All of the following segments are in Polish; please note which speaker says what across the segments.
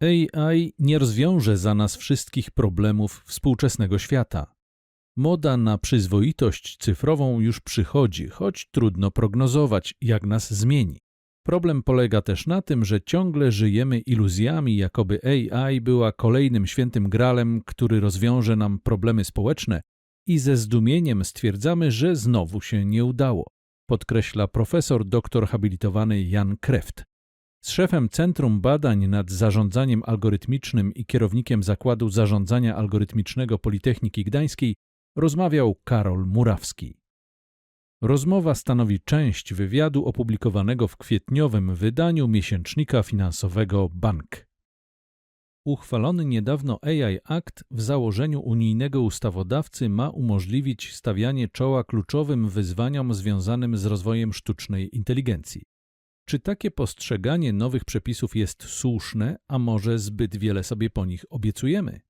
Speaker 1: AI nie rozwiąże za nas wszystkich problemów współczesnego świata. Moda na przyzwoitość cyfrową już przychodzi, choć trudno prognozować, jak nas zmieni. Problem polega też na tym, że ciągle żyjemy iluzjami, jakoby AI była kolejnym świętym gralem, który rozwiąże nam problemy społeczne i ze zdumieniem stwierdzamy, że znowu się nie udało, podkreśla profesor doktor habilitowany Jan Kreft. Z szefem Centrum Badań nad Zarządzaniem Algorytmicznym i kierownikiem Zakładu Zarządzania Algorytmicznego Politechniki Gdańskiej rozmawiał Karol Murawski. Rozmowa stanowi część wywiadu opublikowanego w kwietniowym wydaniu miesięcznika finansowego Bank. Uchwalony niedawno AI Act w założeniu unijnego ustawodawcy ma umożliwić stawianie czoła kluczowym wyzwaniom związanym z rozwojem sztucznej inteligencji. Czy takie postrzeganie nowych przepisów jest słuszne, a może zbyt wiele sobie po nich obiecujemy?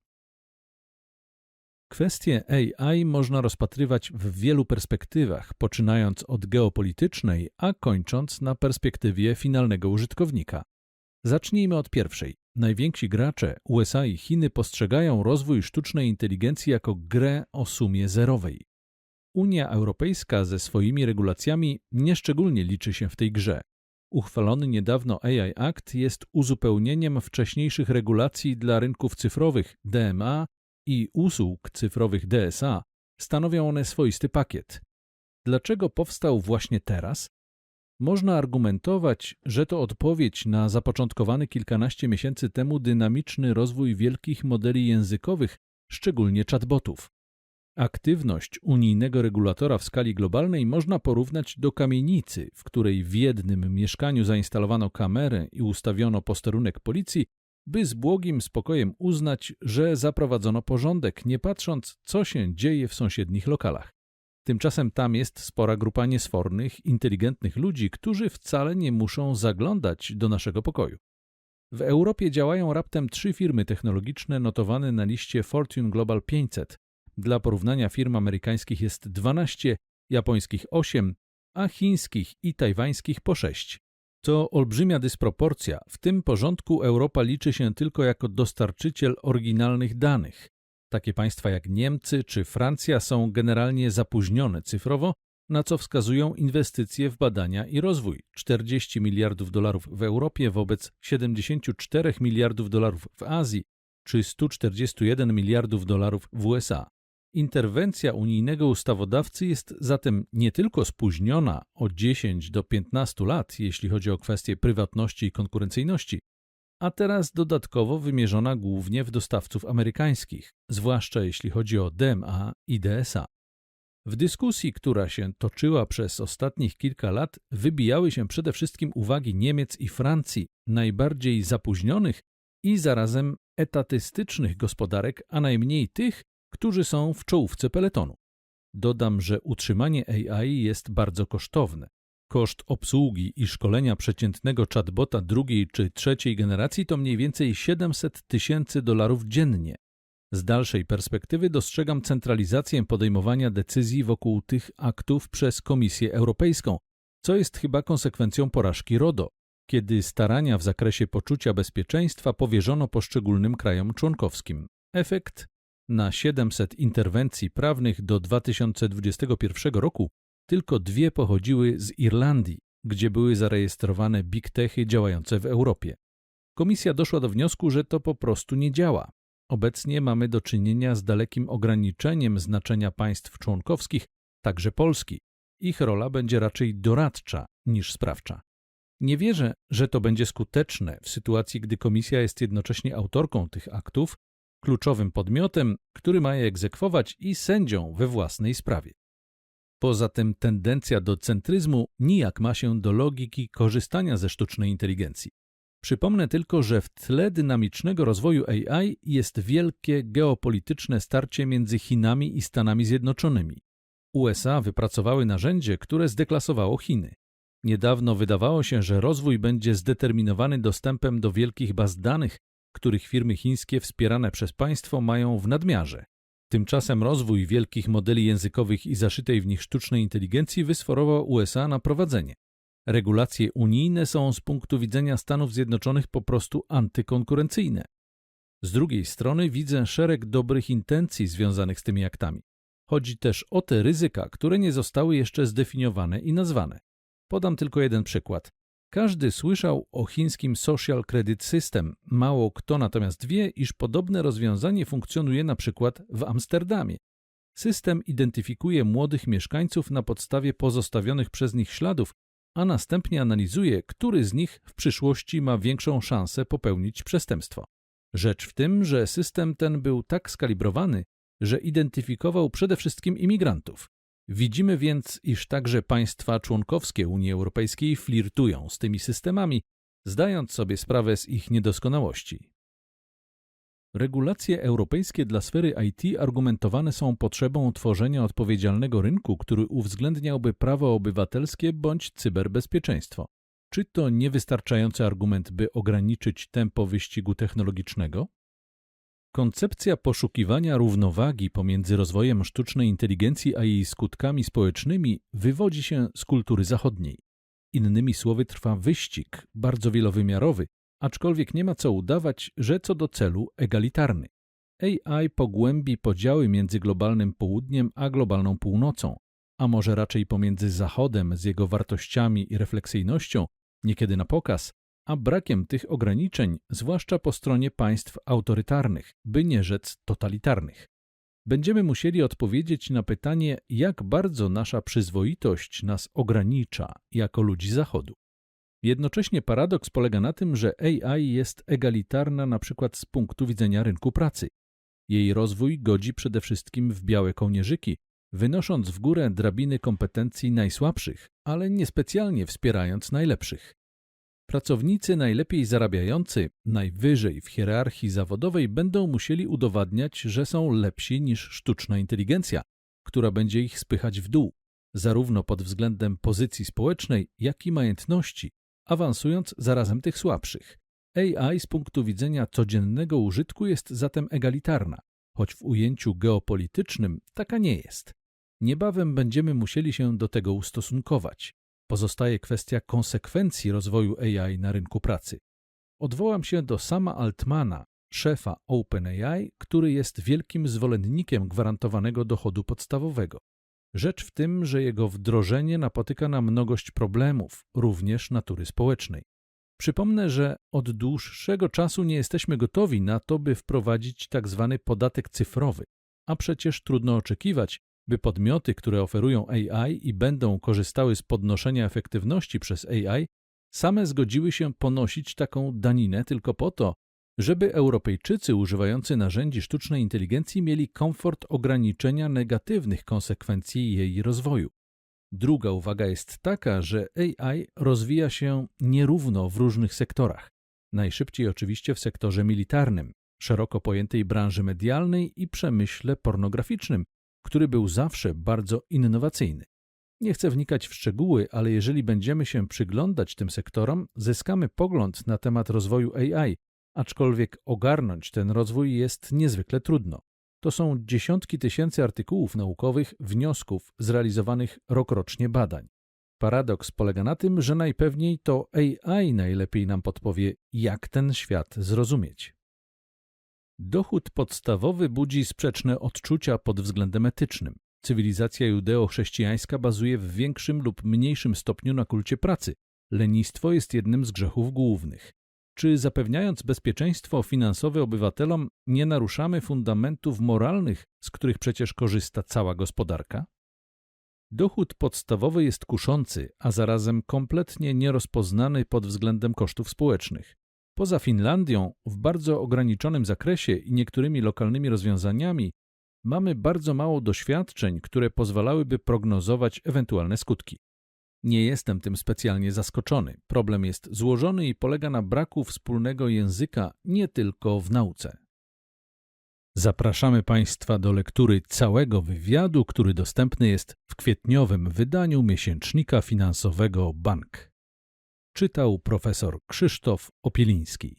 Speaker 1: Kwestie AI można rozpatrywać w wielu perspektywach, poczynając od geopolitycznej, a kończąc na perspektywie finalnego użytkownika. Zacznijmy od pierwszej. Najwięksi gracze, USA i Chiny, postrzegają rozwój sztucznej inteligencji jako grę o sumie zerowej. Unia Europejska ze swoimi regulacjami nieszczególnie liczy się w tej grze. Uchwalony niedawno AI Act jest uzupełnieniem wcześniejszych regulacji dla rynków cyfrowych DMA i usług cyfrowych DSA. Stanowią one swoisty pakiet. Dlaczego powstał właśnie teraz? Można argumentować, że to odpowiedź na zapoczątkowany kilkanaście miesięcy temu dynamiczny rozwój wielkich modeli językowych, szczególnie chatbotów. Aktywność unijnego regulatora w skali globalnej można porównać do kamienicy, w której w jednym mieszkaniu zainstalowano kamerę i ustawiono posterunek policji, by z błogim spokojem uznać, że zaprowadzono porządek, nie patrząc, co się dzieje w sąsiednich lokalach. Tymczasem tam jest spora grupa niesfornych, inteligentnych ludzi, którzy wcale nie muszą zaglądać do naszego pokoju. W Europie działają raptem trzy firmy technologiczne notowane na liście Fortune Global 500. Dla porównania firm amerykańskich jest 12, japońskich 8, a chińskich i tajwańskich po 6. To olbrzymia dysproporcja. W tym porządku Europa liczy się tylko jako dostarczyciel oryginalnych danych. Takie państwa jak Niemcy czy Francja są generalnie zapóźnione cyfrowo, na co wskazują inwestycje w badania i rozwój 40 miliardów dolarów w Europie wobec 74 miliardów dolarów w Azji czy 141 miliardów dolarów w USA. Interwencja unijnego ustawodawcy jest zatem nie tylko spóźniona o 10 do 15 lat, jeśli chodzi o kwestie prywatności i konkurencyjności, a teraz dodatkowo wymierzona głównie w dostawców amerykańskich, zwłaszcza jeśli chodzi o DMA i DSA. W dyskusji, która się toczyła przez ostatnich kilka lat, wybijały się przede wszystkim uwagi Niemiec i Francji, najbardziej zapóźnionych i zarazem etatystycznych gospodarek, a najmniej tych, którzy są w czołówce peletonu. Dodam, że utrzymanie AI jest bardzo kosztowne. Koszt obsługi i szkolenia przeciętnego chatbota drugiej czy trzeciej generacji to mniej więcej 700 tysięcy dolarów dziennie. Z dalszej perspektywy dostrzegam centralizację podejmowania decyzji wokół tych aktów przez Komisję Europejską, co jest chyba konsekwencją porażki RODO, kiedy starania w zakresie poczucia bezpieczeństwa powierzono poszczególnym krajom członkowskim. Efekt na 700 interwencji prawnych do 2021 roku tylko dwie pochodziły z Irlandii, gdzie były zarejestrowane big techy działające w Europie. Komisja doszła do wniosku, że to po prostu nie działa. Obecnie mamy do czynienia z dalekim ograniczeniem znaczenia państw członkowskich, także Polski. Ich rola będzie raczej doradcza niż sprawcza. Nie wierzę, że to będzie skuteczne w sytuacji, gdy komisja jest jednocześnie autorką tych aktów, kluczowym podmiotem, który ma je egzekwować i sędzią we własnej sprawie. Poza tym tendencja do centryzmu nijak ma się do logiki korzystania ze sztucznej inteligencji. Przypomnę tylko, że w tle dynamicznego rozwoju AI jest wielkie geopolityczne starcie między Chinami i Stanami Zjednoczonymi. USA wypracowały narzędzie, które zdeklasowało Chiny. Niedawno wydawało się, że rozwój będzie zdeterminowany dostępem do wielkich baz danych, których firmy chińskie wspierane przez państwo mają w nadmiarze. Tymczasem rozwój wielkich modeli językowych i zaszytej w nich sztucznej inteligencji wysforował USA na prowadzenie. Regulacje unijne są z punktu widzenia Stanów Zjednoczonych po prostu antykonkurencyjne. Z drugiej strony widzę szereg dobrych intencji związanych z tymi aktami. Chodzi też o te ryzyka, które nie zostały jeszcze zdefiniowane i nazwane. Podam tylko jeden przykład. Każdy słyszał o chińskim Social Credit System, mało kto natomiast wie, iż podobne rozwiązanie funkcjonuje na przykład w Amsterdamie. System identyfikuje młodych mieszkańców na podstawie pozostawionych przez nich śladów, a następnie analizuje, który z nich w przyszłości ma większą szansę popełnić przestępstwo. Rzecz w tym, że system ten był tak skalibrowany, że identyfikował przede wszystkim imigrantów. Widzimy więc, iż także państwa członkowskie Unii Europejskiej flirtują z tymi systemami, zdając sobie sprawę z ich niedoskonałości. Regulacje europejskie dla sfery IT argumentowane są potrzebą tworzenia odpowiedzialnego rynku, który uwzględniałby prawo obywatelskie bądź cyberbezpieczeństwo. Czy to niewystarczający argument, by ograniczyć tempo wyścigu technologicznego? Koncepcja poszukiwania równowagi pomiędzy rozwojem sztucznej inteligencji a jej skutkami społecznymi wywodzi się z kultury zachodniej. Innymi słowy, trwa wyścig, bardzo wielowymiarowy, aczkolwiek nie ma co udawać, że co do celu egalitarny. AI pogłębi podziały między globalnym południem a globalną północą, a może raczej pomiędzy Zachodem z jego wartościami i refleksyjnością, niekiedy na pokaz, a brakiem tych ograniczeń, zwłaszcza po stronie państw autorytarnych, by nie rzec totalitarnych. Będziemy musieli odpowiedzieć na pytanie, jak bardzo nasza przyzwoitość nas ogranicza jako ludzi Zachodu. Jednocześnie paradoks polega na tym, że AI jest egalitarna na przykład z punktu widzenia rynku pracy. Jej rozwój godzi przede wszystkim w białe kołnierzyki, wynosząc w górę drabiny kompetencji najsłabszych, ale niespecjalnie wspierając najlepszych. Pracownicy najlepiej zarabiający, najwyżej w hierarchii zawodowej będą musieli udowadniać, że są lepsi niż sztuczna inteligencja, która będzie ich spychać w dół, zarówno pod względem pozycji społecznej, jak i majątności, awansując zarazem tych słabszych. AI z punktu widzenia codziennego użytku jest zatem egalitarna, choć w ujęciu geopolitycznym taka nie jest. Niebawem będziemy musieli się do tego ustosunkować. Pozostaje kwestia konsekwencji rozwoju AI na rynku pracy. Odwołam się do sama Altmana, szefa OpenAI, który jest wielkim zwolennikiem gwarantowanego dochodu podstawowego. Rzecz w tym, że jego wdrożenie napotyka na mnogość problemów, również natury społecznej. Przypomnę, że od dłuższego czasu nie jesteśmy gotowi na to, by wprowadzić tzw. Tak podatek cyfrowy, a przecież trudno oczekiwać, by podmioty, które oferują AI i będą korzystały z podnoszenia efektywności przez AI, same zgodziły się ponosić taką daninę tylko po to, żeby Europejczycy używający narzędzi sztucznej inteligencji mieli komfort ograniczenia negatywnych konsekwencji jej rozwoju. Druga uwaga jest taka, że AI rozwija się nierówno w różnych sektorach. Najszybciej oczywiście w sektorze militarnym, szeroko pojętej branży medialnej i przemyśle pornograficznym, który był zawsze bardzo innowacyjny. Nie chcę wnikać w szczegóły, ale jeżeli będziemy się przyglądać tym sektorom, zyskamy pogląd na temat rozwoju AI, aczkolwiek ogarnąć ten rozwój jest niezwykle trudno. To są dziesiątki tysięcy artykułów naukowych, wniosków zrealizowanych rokrocznie badań. Paradoks polega na tym, że najpewniej to AI najlepiej nam podpowie, jak ten świat zrozumieć. Dochód podstawowy budzi sprzeczne odczucia pod względem etycznym. Cywilizacja judeo-chrześcijańska bazuje w większym lub mniejszym stopniu na kulcie pracy. Lenistwo jest jednym z grzechów głównych. Czy zapewniając bezpieczeństwo finansowe obywatelom, nie naruszamy fundamentów moralnych, z których przecież korzysta cała gospodarka? Dochód podstawowy jest kuszący, a zarazem kompletnie nierozpoznany pod względem kosztów społecznych. Poza Finlandią, w bardzo ograniczonym zakresie i niektórymi lokalnymi rozwiązaniami, mamy bardzo mało doświadczeń, które pozwalałyby prognozować ewentualne skutki. Nie jestem tym specjalnie zaskoczony. Problem jest złożony i polega na braku wspólnego języka nie tylko w nauce. Zapraszamy Państwa do lektury całego wywiadu, który dostępny jest w kwietniowym wydaniu miesięcznika finansowego Bank. Czytał profesor Krzysztof Opieliński.